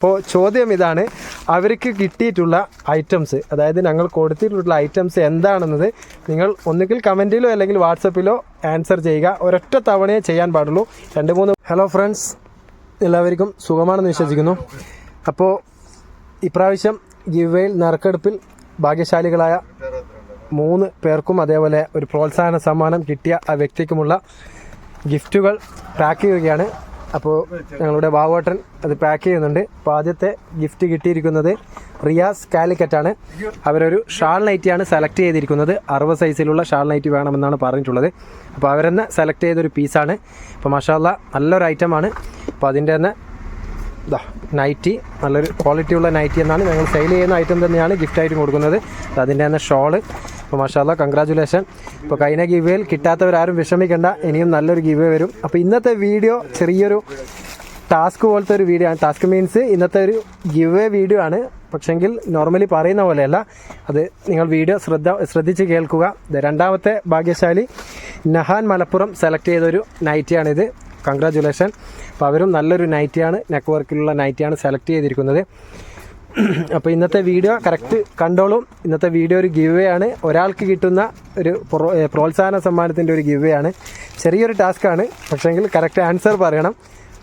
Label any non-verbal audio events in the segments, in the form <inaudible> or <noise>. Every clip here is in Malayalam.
അപ്പോൾ ചോദ്യം ഇതാണ്. അവർക്ക് കിട്ടിയിട്ടുള്ള ഐറ്റംസ് അതായത് ഞങ്ങൾ കൊടുത്തിട്ടുള്ള ഐറ്റംസ് എന്താണെന്നത് നിങ്ങൾ ഒന്നുകിൽ കമന്റിലോ അല്ലെങ്കിൽ വാട്സപ്പിലോ ആൻസർ ചെയ്യുക. ഒരൊറ്റ തവണയേ ചെയ്യാൻ പാടുള്ളൂ. രണ്ട് മൂന്ന്. ഹലോ ഫ്രണ്ട്സ് എല്ലാവർക്കും സുഖമാണെന്ന് വിശ്വസിക്കുന്നു. അപ്പോൾ ഇപ്രാവശ്യം ഗിവേയിൽ നറുക്കെടുപ്പിൽ ഭാഗ്യശാലികളായ മൂന്ന് പേർക്കും അതേപോലെ ഒരു പ്രോത്സാഹന സമ്മാനം കിട്ടിയ ആ വ്യക്തിക്കുമുള്ള ഗിഫ്റ്റുകൾ പാക്ക് ചെയ്യുകയാണ്. അപ്പോൾ ഞങ്ങളുടെ ബാബുവേട്ടൻ അത് പാക്ക് ചെയ്യുന്നുണ്ട്. അപ്പോൾ ആദ്യത്തെ ഗിഫ്റ്റ് കിട്ടിയിരിക്കുന്നത് റിയാസ് കാലിക്കറ്റാണ് അവരൊരു ഷാൾ നൈറ്റിയാണ് സെലക്ട് ചെയ്തിരിക്കുന്നത്. അറുപത് സൈസിലുള്ള ഷാൾ നൈറ്റി വേണമെന്നാണ് പറഞ്ഞിട്ടുള്ളത്. അപ്പോൾ അവരെന്നെ സെലക്ട് ചെയ്തൊരു പീസാണ് അപ്പോൾ മഷാല്ല നല്ലൊരു ഐറ്റം ആണ്. അപ്പോൾ അതിന്റെ തന്നെ ഇതാ നൈറ്റി നല്ലൊരു ക്വാളിറ്റി ഉള്ള നൈറ്റി എന്നാണ് ഞങ്ങൾ സെയിൽ ചെയ്യുന്ന ഐറ്റം തന്നെയാണ് ഗിഫ്റ്റായിട്ട് കൊടുക്കുന്നത്. അതിന്റെ തന്നെ ഷോൾ അപ്പോൾ മാഷാല്ല കൺഗ്രാജുലേഷൻ ഇപ്പോൾ കഴിഞ്ഞ ഗീവയിൽ കിട്ടാത്തവരാരും വിഷമിക്കേണ്ട ഇനിയും നല്ലൊരു ഗിവേ വരും. അപ്പോൾ ഇന്നത്തെ വീഡിയോ ചെറിയൊരു ടാസ്ക് പോലത്തെ ഒരു വീഡിയോ ആണ്. ടാസ്ക് മീൻസ് ഇന്നത്തെ ഒരു ഗിവേ വീഡിയോ ആണ്. പക്ഷെങ്കിൽ നോർമലി പറയുന്ന പോലെയല്ല. അത് നിങ്ങൾ വീഡിയോ ശ്രദ്ധ ശ്രദ്ധിച്ച് കേൾക്കുക. രണ്ടാമത്തെ ഭാഗ്യശാലി നഹാൻ മലപ്പുറം സെലക്ട് ചെയ്തൊരു നൈറ്റിയാണിത് കൺഗ്രാജുലേഷൻ അപ്പോൾ അവരും നല്ലൊരു നൈറ്റിയാണ് നെക്ക് വർക്കിലുള്ള നൈറ്റിയാണ് സെലക്ട് ചെയ്തിരിക്കുന്നത്. <clears throat> അപ്പോൾ ഇന്നത്തെ വീഡിയോ കറക്റ്റ് കണ്ടോളും. ഇന്നത്തെ വീഡിയോ ഒരു ഗിവ് ആണ്. ഒരാൾക്ക് കിട്ടുന്ന ഒരു പ്രോ- പ്രോത്സാഹന സമ്മാനത്തിന്റെ ഒരു ഗിവ് ആണ്. ചെറിയൊരു ടാസ്ക്കാണ് പക്ഷേങ്കിൽ കറക്റ്റ് ആൻസർ പറയണം.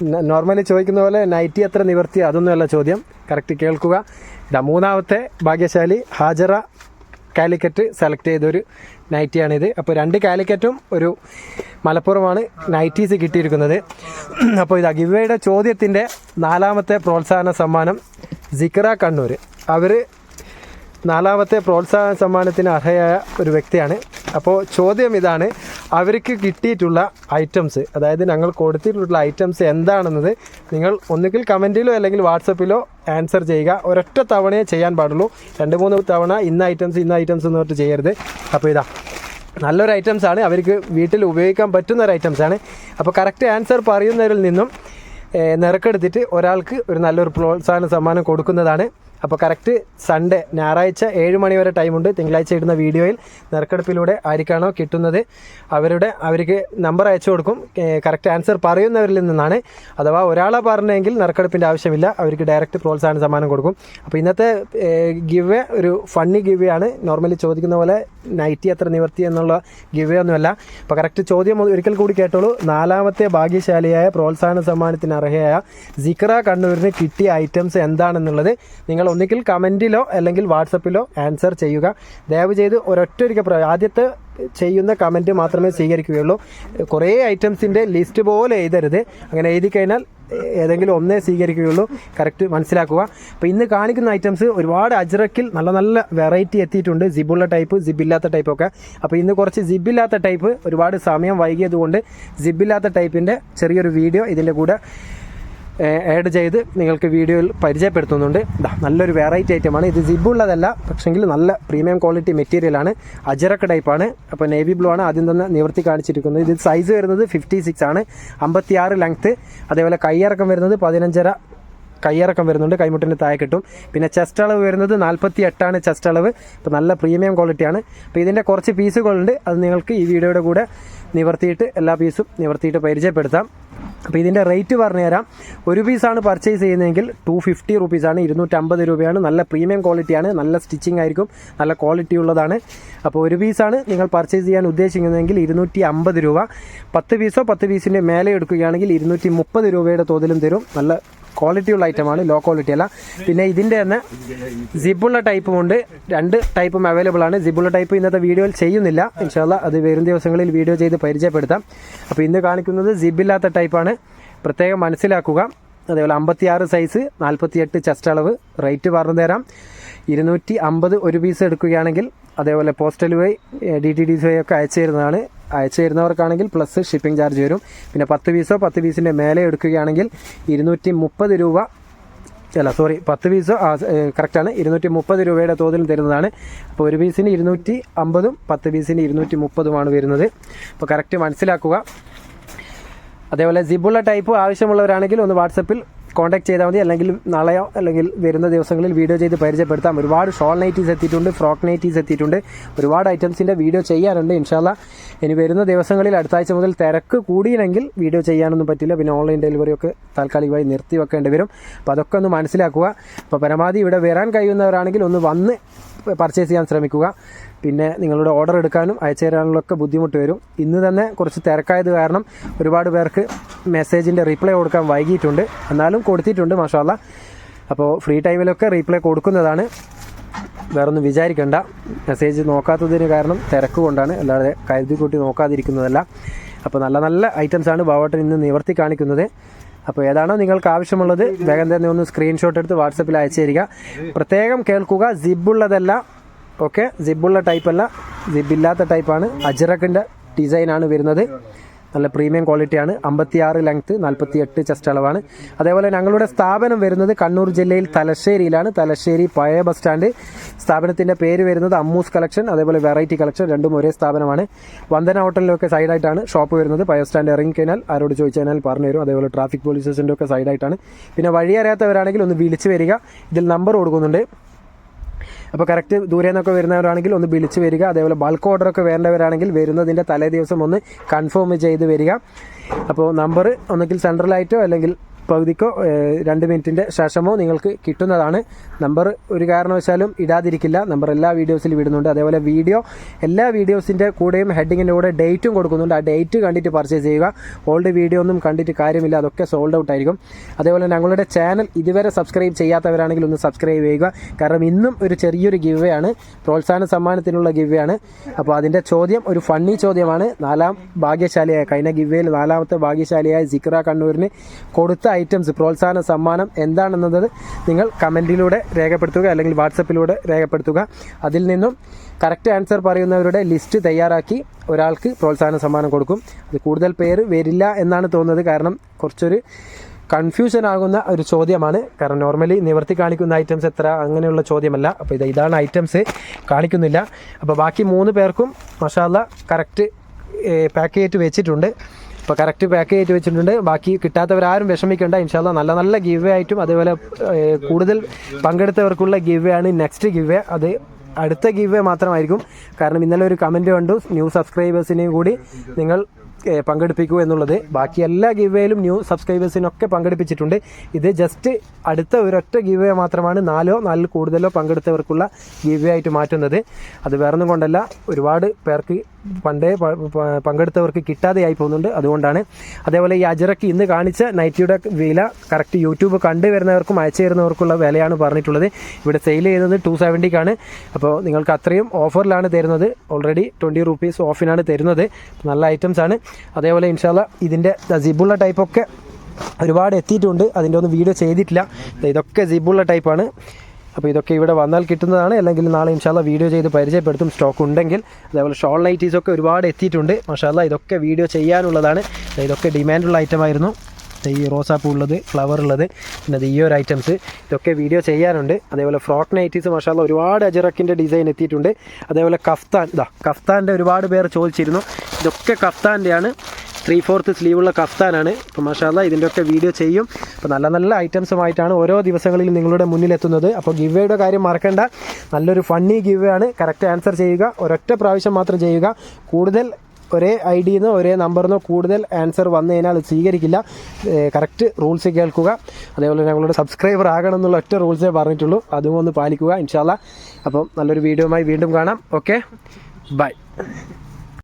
നോർമലി ചോദിക്കുന്ന പോലെ നൈറ്റി എത്ര നിവർത്തി അതൊന്നുമല്ല ചോദ്യം. കറക്റ്റ് കേൾക്കുക. ഇതാ മൂന്നാമത്തെ ഭാഗ്യശാലി ഹാജറ കാലിക്കറ്റ് സെലക്ട് ചെയ്തൊരു നൈറ്റിയാണിത് അപ്പോൾ രണ്ട് കാലിക്കറ്റും ഒരു മലപ്പുറമാണ് നൈറ്റീസ് കിട്ടിയിരിക്കുന്നത്. <clears throat> അപ്പോൾ ഇതാ ഗിവയുടെ ചോദ്യത്തിന്റെ നാലാമത്തെ പ്രോത്സാഹന സമ്മാനം സിക്ര കണ്ണൂർ അവർ നാലാമത്തെ പ്രോത്സാഹന സമ്മാനത്തിന് അർഹയായ ഒരു വ്യക്തിയാണ്. അപ്പോൾ ചോദ്യം ഇതാണ് അവർക്ക് കിട്ടിയിട്ടുള്ള ഐറ്റംസ് അതായത് ഞങ്ങൾ കൊടുത്തിട്ടുള്ള ഐറ്റംസ് എന്താണെന്നത് നിങ്ങൾ ഒന്നുകിൽ കമന്റിലോ അല്ലെങ്കിൽ വാട്സപ്പിലോ ആൻസർ ചെയ്യുക. ഒരൊറ്റ തവണയെ ചെയ്യാൻ പാടുള്ളൂ. രണ്ട് മൂന്ന് തവണ ഇന്ന ഐറ്റംസ് ഇന്ന ഐറ്റംസ് എന്ന് പറഞ്ഞിട്ട് ചെയ്യരുത്. അപ്പോൾ ഇതാ നല്ലൊരു ഐറ്റംസ് ആണ്. അവർക്ക് വീട്ടിൽ ഉപയോഗിക്കാൻ പറ്റുന്ന ഒരു ആണ്. അപ്പോൾ കറക്റ്റ് ആൻസർ പറയുന്നവരിൽ നിന്നും നറുക്കെടുത്തിട്ട് ഒരാൾക്ക് ഒരു നല്ലൊരു പ്രോത്സാഹന സമ്മാനം കൊടുക്കുന്നതാണ്. അപ്പോൾ കറക്റ്റ് സൺഡേ ഞായറാഴ്ച ഏഴ് മണി വരെ ടൈമുണ്ട് തിങ്കളാഴ്ച ഇടുന്ന വീഡിയോയിൽ നറുക്കെടുപ്പിലൂടെ ആർക്കാണോ കിട്ടുന്നത്. അവരുടെ അവർക്ക് നമ്പർ അയച്ചു കൊടുക്കും. കറക്റ്റ് ആൻസർ പറയുന്നവരിൽ നിന്നാണ്. അഥവാ ഒരാളെ പറഞ്ഞെങ്കിൽ നറുക്കെടുപ്പിന്റെ ആവശ്യമില്ല. അവർക്ക് ഡയറക്റ്റ് പ്രോത്സാഹന സമ്മാനം കൊടുക്കും. അപ്പോൾ ഇന്നത്തെ ഗിവ് ഒരു ഫണ്ണി ഗിവ് ആണ്. നോർമലി ചോദിക്കുന്ന പോലെ നൈറ്റി അത്ര നിവർത്തി എന്നുള്ള ഗിവ് ഒന്നുമല്ല. അപ്പോൾ കറക്റ്റ് ചോദ്യം ഒരിക്കൽ കൂടി കേട്ടോളൂ. നാലാമത്തെ ഭാഗ്യശാലിയായ പ്രോത്സാഹന സമ്മാനത്തിന് അർഹയായ സിക്ര കണ്ണൂരിന് കിട്ടിയ ഐറ്റംസ് എന്താണെന്നുള്ളത്. നിങ്ങൾ ഒന്നുകിൽ കമന്റിലോ അല്ലെങ്കിൽ വാട്സപ്പിലോ ആൻസർ ചെയ്യുക. ദയവ് ചെയ്ത് ഒരൊറ്റൊരിക്കൽ പ്ര- ആദ്യത്തെ ചെയ്യുന്ന കമന്റ് മാത്രമേ സ്വീകരിക്കുകയുള്ളൂ. കുറേ ഐറ്റംസിന്റെ ലിസ്റ്റ് പോലെ എഴുതരുത്. അങ്ങനെ എഴുതി കഴിഞ്ഞാൽ ഏതെങ്കിലും ഒന്നേ സ്വീകരിക്കുകയുള്ളൂ. കറക്റ്റ് മനസ്സിലാക്കുക. അപ്പോൾ ഇന്ന് കാണിക്കുന്ന ഐറ്റംസ് ഒരുപാട് അജ്രക്കിൽ നല്ല നല്ല വെറൈറ്റി എത്തിയിട്ടുണ്ട്. സിബുള്ള ടൈപ്പ് സിബില്ലാത്ത ടൈപ്പൊക്കെ അപ്പോൾ ഇന്ന് കുറച്ച് സിബില്ലാത്ത ടൈപ്പ് ഒരുപാട് സമയം വൈകിയതുകൊണ്ട് സിബില്ലാത്ത ടൈപ്പിന്റെ ചെറിയൊരു വീഡിയോ ഇതിന്റെ കൂടെ ആഡ് ചെയ്ത് നിങ്ങൾക്ക് വീഡിയോയിൽ പരിചയപ്പെടുത്തുന്നുണ്ട്. നല്ലൊരു വെറൈറ്റി ഐറ്റമാണ് ഇത് സിബുള്ളതല്ല പക്ഷെങ്കിൽ നല്ല പ്രീമിയം ക്വാളിറ്റി മെറ്റീരിയലാണ് അജറക്ക് ടൈപ്പാണ് അപ്പോൾ നേവി ബ്ലൂ ആണ് ആദ്യം തന്നെ നിവർത്തി കാണിച്ചിരിക്കുന്നത്. ഇത് സൈസ് വരുന്നത് ഫിഫ്റ്റി സിക്സ് ആണ്. അമ്പത്തി ആറ് ലെങ്ത്ത് അതേപോലെ കൈയിറക്കം വരുന്നത് പതിനഞ്ചര കയ്യിറക്കം വരുന്നുണ്ട്. കൈമുട്ടിന്റെ താഴെ കിട്ടും. പിന്നെ ചെസ്റ്റ് അളവ് വരുന്നത് നാൽപ്പത്തി എട്ടാണ് ചെസ്റ്റ് അളവ്. അപ്പോൾ നല്ല പ്രീമിയം ക്വാളിറ്റിയാണ് അപ്പോൾ ഇതിന്റെ കുറച്ച് പീസുകളുണ്ട് അത് നിങ്ങൾക്ക് ഈ വീഡിയോയുടെ കൂടെ നിവർത്തിയിട്ട് എല്ലാ പീസും നിവർത്തിയിട്ട് പരിചയപ്പെടുത്താം. അപ്പോൾ ഇതിന്റെ റേറ്റ് പറഞ്ഞുതരാം. ഒരു പീസാണ് പർച്ചേസ് ചെയ്യുന്നതെങ്കിൽ ടു ഫിഫ്റ്റി റുപ്പീസാണ് ഇരുന്നൂറ്റമ്പത് രൂപയാണ്. നല്ല പ്രീമിയം ക്വാളിറ്റിയാണ് നല്ല സ്റ്റിച്ചിങ് ആയിരിക്കും നല്ല ക്വാളിറ്റി ഉള്ളതാണ്. അപ്പോൾ ഒരു പീസാണ് നിങ്ങൾ പർച്ചേസ് ചെയ്യാൻ ഉദ്ദേശിക്കുന്നതെങ്കിൽ ഇരുന്നൂറ്റി അമ്പത് രൂപ. പത്ത് പീസോ പത്ത് പീസിന്റെ മേലെ എടുക്കുകയാണെങ്കിൽ ഇരുന്നൂറ്റി മുപ്പത് രൂപയുടെ തോതിലും തരും. നല്ല ക്വാളിറ്റിയുള്ള ഐറ്റമാണ് ലോ ക്വാളിറ്റി അല്ല. പിന്നെ ഇതിന്റെ തന്നെ സിബുള്ള ടൈപ്പും ഉണ്ട്. രണ്ട് ടൈപ്പും അവൈലബിൾ ആണ്. സിബുള്ള ടൈപ്പ് ഇന്നത്തെ വീഡിയോയിൽ ചെയ്യുന്നില്ല. ഇൻഷാല്ല അത് വരും ദിവസങ്ങളിൽ വീഡിയോ ചെയ്ത് പരിചയപ്പെടുത്താം. അപ്പോൾ ഇന്ന് കാണിക്കുന്നത് സിബില്ലാത്ത ടൈപ്പാണ് പ്രത്യേകം മനസ്സിലാക്കുക. അതേപോലെ അമ്പത്തിയാറ് സൈസ് നാൽപ്പത്തിയെട്ട് ചെസ്റ്റ് അളവ്. റേറ്റ് പറഞ്ഞു തരാം ഇരുന്നൂറ്റി അമ്പത് ഒരു പീസ് എടുക്കുകയാണെങ്കിൽ അതേപോലെ പോസ്റ്റൽ വഴി ഡി ടി ഡി സി വൈ ഒക്കെ അയച്ചു തരുന്നതാണ്. അയച്ചു തരുന്നവർക്കാണെങ്കിൽ പ്ലസ് ഷിപ്പിംഗ് ചാർജ് വരും. പിന്നെ പത്ത് പീസോ പത്ത് പീസിന്റെ മേലെ എടുക്കുകയാണെങ്കിൽ ഇരുന്നൂറ്റി മുപ്പത് രൂപ അല്ല സോറി പത്ത് പീസോ കറക്റ്റാണ് ഇരുന്നൂറ്റി മുപ്പത് രൂപയുടെ തോതിൽ തരുന്നതാണ്. അപ്പോൾ ഒരു പീസിന് ഇരുന്നൂറ്റി അമ്പതും പത്ത് പീസിന് ഇരുന്നൂറ്റി മുപ്പതുമാണ് വരുന്നത്. അപ്പോൾ കറക്റ്റ് മനസ്സിലാക്കുക. അതേപോലെ ജിബുള്ള ടൈപ്പ് ആവശ്യമുള്ളവരാണെങ്കിൽ ഒന്ന് വാട്സപ്പിൽ കോൺടാക്ട് ചെയ്താൽ മതി. അല്ലെങ്കിൽ നാളെയോ അല്ലെങ്കിൽ വരുന്ന ദിവസങ്ങളിൽ വീഡിയോ ചെയ്ത് പരിചയപ്പെടുത്താം. ഒരുപാട് ഷോൾ നൈറ്റീസ് എത്തിയിട്ടുണ്ട് ഫ്രോക്ക് നൈറ്റീസ് എത്തിയിട്ടുണ്ട്. ഒരുപാട് ഐറ്റംസിന്റെ വീഡിയോ ചെയ്യാനുണ്ട് ഇൻഷാല്ല ഇനി വരുന്ന ദിവസങ്ങളിൽ അടുത്ത ആഴ്ച മുതൽ തിരക്ക് കൂടിയില്ലെങ്കിൽ വീഡിയോ ചെയ്യാനൊന്നും പറ്റില്ല. പിന്നെ ഓൺലൈൻ ഡെലിവറി ഒക്കെ താൽക്കാലികമായി നിർത്തി വെക്കേണ്ടി വരും. അപ്പോൾ അതൊക്കെ ഒന്ന് മനസ്സിലാക്കുക. അപ്പോൾ പരമാവധി ഇവിടെ വരാൻ കഴിയുന്നവരാണെങ്കിൽ ഒന്ന് വന്ന് പർച്ചേസ് ചെയ്യാൻ ശ്രമിക്കുക. പിന്നെ നിങ്ങളുടെ ഓർഡർ എടുക്കാനും അയച്ചു തരാനുള്ളൊക്കെ ബുദ്ധിമുട്ട് വരും. ഇന്ന് തന്നെ കുറച്ച് തിരക്കായത് കാരണം ഒരുപാട് പേർക്ക് മെസ്സേജിന്റെ റിപ്ലൈ കൊടുക്കാൻ വൈകിയിട്ടുണ്ട്. എന്നാലും കൊടുത്തിട്ടുണ്ട് മാഷാല്ല അപ്പോൾ ഫ്രീ ടൈമിലൊക്കെ റീപ്ലൈ കൊടുക്കുന്നതാണ്. വേറൊന്നും വിചാരിക്കേണ്ട. മെസ്സേജ് നോക്കാത്തതിന് കാരണം തിരക്ക് കൊണ്ടാണ്. അല്ലാതെ കരുതി കൂട്ടി നോക്കാതിരിക്കുന്നതല്ല. അപ്പോൾ നല്ല നല്ല ഐറ്റംസാണ് ബാവട്ടൻ ഇന്ന് നിവർത്തി കാണിക്കുന്നത്. അപ്പോൾ ഏതാണോ നിങ്ങൾക്ക് ആവശ്യമുള്ളത് വേഗം തന്നെ ഒന്ന് സ്ക്രീൻഷോട്ട് എടുത്ത് വാട്സപ്പിൽ അയച്ചു തരിക പ്രത്യേകം കേൾക്കുക സിബുള്ളതല്ല ഓക്കെ സിബുള്ള ടൈപ്പല്ല സിബില്ലാത്ത ടൈപ്പാണ് അജറക്കിന്റെ ഡിസൈനാണ് വരുന്നത്. നല്ല പ്രീമിയം ക്വാളിറ്റിയാണ്. അമ്പത്തിയാറ് ലെങ്ത്ത് നാൽപ്പത്തി എട്ട് ചെസ്റ്റ് അളവാണ്. അതേപോലെ ഞങ്ങളുടെ സ്ഥാപനം വരുന്നത് കണ്ണൂർ ജില്ലയിൽ തലശ്ശേരിയിലാണ്. തലശ്ശേരി പഴയ ബസ് സ്റ്റാൻഡ് സ്ഥാപനത്തിന്റെ പേര് വരുന്നത് അമ്മൂസ് കളക്ഷൻ അതേപോലെ വെറൈറ്റി കളക്ഷൻ രണ്ടും ഒരേ സ്ഥാപനമാണ്. വന്ദന ഹോട്ടലിലൊക്കെ സൈഡായിട്ടാണ് ഷോപ്പ് വരുന്നത്. പഴയ സ്റ്റാൻഡ് ഇറങ്ങി കഴിഞ്ഞാൽ ആരോട് ചോദിച്ചു കഴിഞ്ഞാൽ പറഞ്ഞു തരും. അതേപോലെ ട്രാഫിക് പോലീസസിന്റെ ഒക്കെ സൈഡായിട്ടാണ് പിന്നെ വഴിയറിയാത്തവരാണെങ്കിൽ ഒന്ന് വിളിച്ച് വരിക. ഇതിൽ നമ്പർ കൊടുക്കുന്നുണ്ട്. അപ്പോൾ കറക്റ്റ് ദൂരെ നിന്നൊക്കെ വരുന്നവരാണെങ്കിൽ ഒന്ന് വിളിച്ച് വരിക. അതേപോലെ ബൾക്ക് ഓർഡർ ഒക്കെ വേണ്ടവരാണെങ്കിൽ വരുന്നതിന്റെ തലേ ദിവസം ഒന്ന് കൺഫേം ചെയ്ത് വരിക. അപ്പോൾ നമ്പർ ഒന്നുകിൽ സെൻട്രലായിട്ടോ അല്ലെങ്കിൽ പകുതിക്കോ രണ്ട് മിനിറ്റിന്റെ ശേഷമോ നിങ്ങൾക്ക് കിട്ടുന്നതാണ്. നമ്പർ ഒരു കാരണവശാലും ഇടാതിരിക്കില്ല. നമ്പർ എല്ലാ വീഡിയോസിലും ഇടുന്നുണ്ട്. അതേപോലെ വീഡിയോ എല്ലാ വീഡിയോസിന്റെ കൂടെയും ഹെഡിങ്ങിന്റെ കൂടെ ഡേറ്റും കൊടുക്കുന്നുണ്ട്. ആ ഡേറ്റ് കണ്ടിട്ട് പർച്ചേസ് ചെയ്യുക. ഓൾഡ് വീഡിയോ ഒന്നും കണ്ടിട്ട് കാര്യമില്ല. അതൊക്കെ സോൾഡ് ഔട്ട് ആയിരിക്കും. അതേപോലെ ഞങ്ങളുടെ ചാനൽ ഇതുവരെ സബ്സ്ക്രൈബ് ചെയ്യാത്തവരാണെങ്കിൽ ഒന്ന് സബ്സ്ക്രൈബ് ചെയ്യുക. കാരണം ഇന്നും ഒരു ചെറിയൊരു ഗിവ് ആണ്. പ്രോത്സാഹന സമ്മാനത്തിനുള്ള ഗിവ് ആണ്. അപ്പോൾ അതിന്റെ ചോദ്യം ഒരു ഫണ്ണി ചോദ്യമാണ്. നാലാം ഭാഗ്യശാലിയായ കഴിഞ്ഞ ഗിവയിൽ നാലാമത്തെ ഭാഗ്യശാലിയായ സിക്ര കണ്ണൂരിന് കൊടുത്ത ഐറ്റംസ് പ്രോത്സാഹന സമ്മാനം എന്താണെന്നത് നിങ്ങൾ കമന്റിലൂടെ രേഖപ്പെടുത്തുക അല്ലെങ്കിൽ വാട്സപ്പിലൂടെ രേഖപ്പെടുത്തുക. അതിൽ നിന്നും കറക്റ്റ് ആൻസർ പറയുന്നവരുടെ ലിസ്റ്റ് തയ്യാറാക്കി ഒരാൾക്ക് പ്രോത്സാഹന സമ്മാനം കൊടുക്കും. അത് കൂടുതൽ പേര് വരില്ല എന്നാണ് തോന്നുന്നത്. കാരണം കുറച്ചൊരു കൺഫ്യൂഷൻ ആകുന്ന ഒരു ചോദ്യമാണ്. കാരണം നോർമലി നിവർത്തി കാണിക്കുന്ന ഐറ്റംസ് എത്ര അങ്ങനെയുള്ള ചോദ്യമല്ല. അപ്പോൾ ഇത് ഇതാണ് ഐറ്റംസ് കാണിക്കുന്നില്ല. അപ്പോൾ ബാക്കി മൂന്ന് പേർക്കും മഷാല കറക്റ്റ് പാക്ക് ചെയ്തിട്ട് വെച്ചിട്ടുണ്ട്. അപ്പോൾ കറക്റ്റ് പാക്ക് ചെയ്തിട്ട് വെച്ചിട്ടുണ്ട്. ബാക്കി കിട്ടാത്തവരാരും വിഷമിക്കേണ്ട. ഇൻഷാല്ല നല്ല നല്ല ഗിവ് ആയിട്ടും അതേപോലെ കൂടുതൽ പങ്കെടുത്തവർക്കുള്ള ഗിവ് ആണ് നെക്സ്റ്റ് ഗിവ് അത് അടുത്ത ഗിവ് മാത്രമായിരിക്കും. കാരണം ഇന്നലെ ഒരു കമന്റ് കണ്ടു. ന്യൂ സബ്സ്ക്രൈബേഴ്സിനെയും കൂടി നിങ്ങൾ പങ്കെടുപ്പിക്കൂ എന്നുള്ളത്. ബാക്കി എല്ലാ ഗിവേയിലും ന്യൂ സബ്സ്ക്രൈബേഴ്സിനൊക്കെ പങ്കെടുപ്പിച്ചിട്ടുണ്ട്. ഇത് ജസ്റ്റ് അടുത്ത ഒരൊറ്റ ഗിവേ മാത്രമാണ് നാലോ നാലിൽ കൂടുതലോ പങ്കെടുത്തവർക്കുള്ള ഗിവേ ആയിട്ട് മാറ്റുന്നത്. അത് വേറൊന്നും കൊണ്ടല്ല. ഒരുപാട് പേർക്ക് പണ്ടേ പങ്കെടുത്തവർക്ക് കിട്ടാതെയായി പോകുന്നുണ്ട്. അതുകൊണ്ടാണ് അതേപോലെ ഈ അജറക്ക് ഇന്ന് കാണിച്ച നൈറ്റിയുടെ വില കറക്റ്റ് യൂട്യൂബ് കണ്ടുവരുന്നവർക്കും അയച്ചു തരുന്നവർക്കുള്ള വിലയാണ് പറഞ്ഞിട്ടുള്ളത്. ഇവിടെ സെയിൽ ചെയ്യുന്നത് ടു സെവന്റിക്കാണ് അപ്പോൾ നിങ്ങൾക്ക് അത്രയും ഓഫറിലാണ് തരുന്നത്. ഓൾറെഡി ട്വന്റി റുപ്പീസ് ഓഫിനാണ് തരുന്നത്. നല്ല ഐറ്റംസ് ആണ്. അതേപോലെ ഇൻഷാല്ല ഇതിന്റെ ജിബുള്ള ടൈപ്പൊക്കെ ഒരുപാട് എത്തിയിട്ടുണ്ട്. അതിന്റെ ഒന്നും വീഡിയോ ചെയ്തിട്ടില്ല. ഇതൊക്കെ ജിബുള്ള ടൈപ്പാണ് അപ്പോൾ ഇതൊക്കെ ഇവിടെ വന്നാൽ കിട്ടുന്നതാണ്. അല്ലെങ്കിൽ നാളെ ഇൻഷാല്ല വീഡിയോ ചെയ്ത് പരിചയപ്പെടുത്തും സ്റ്റോക്ക് ഉണ്ടെങ്കിൽ. അതേപോലെ ഷോൾ നൈറ്റീസൊക്കെ ഒരുപാട് എത്തിയിട്ടുണ്ട്. മഷാല്ല ഇതൊക്കെ വീഡിയോ ചെയ്യാനുള്ളതാണ്. ഇതൊക്കെ ഡിമാൻഡുള്ള ഐറ്റമായിരുന്നു ആയിരുന്നു. ഈ റോസാപ്പൂ ഉള്ളത് ഫ്ലവർ ഉള്ളത്. പിന്നെ ഈ ഒരു ഐറ്റംസ് ഇതൊക്കെ വീഡിയോ ചെയ്യാനുണ്ട്. അതേപോലെ ഫ്രോക്ക് നൈറ്റീസ് മഷാല ഒരുപാട് അജറക്കിന്റെ ഡിസൈൻ എത്തിയിട്ടുണ്ട്. അതേപോലെ കഫ്താൻ. ഇതാ കഫ്താന്റെ ഒരുപാട് പേർ ചോദിച്ചിരുന്നു. ഇതൊക്കെ കഫ്താന്റെയാണ്. Three fourth സ്ലീവുള്ള കഫ്താനാണ്. അപ്പോൾ മഷാല ഇതിന്റെ ഒക്കെ വീഡിയോ ചെയ്യും. അപ്പോൾ നല്ല നല്ല ഐറ്റംസുമായിട്ടാണ് ഓരോ ദിവസങ്ങളിലും നിങ്ങളുടെ മുന്നിലെത്തുന്നത്. അപ്പോൾ ഗിവേയുടെ കാര്യം മറക്കേണ്ട. നല്ലൊരു ഫണ്ണി ഗിവ് ആണ് കറക്റ്റ് ആൻസർ ചെയ്യുക. ഒരൊറ്റ പ്രാവശ്യം മാത്രം ചെയ്യുക. കൂടുതൽ ഒരേ ഐ ഡിന്നോ ഒരേ നമ്പറിന്നോ കൂടുതൽ ആൻസർ വന്നു കഴിഞ്ഞാൽ സ്വീകരിക്കില്ല. കറക്റ്റ് റൂൾസ് കേൾക്കുക. അതേപോലെ ഞങ്ങളുടെ സബ്സ്ക്രൈബർ ആകണം എന്നുള്ള ഒറ്റ റൂൾസേ പറഞ്ഞിട്ടുള്ളൂ. അതും ഒന്ന് പാലിക്കുക ഇൻഷാല്ല അപ്പം നല്ലൊരു വീഡിയോയുമായി വീണ്ടും കാണാം. ഓക്കെ? ബൈ.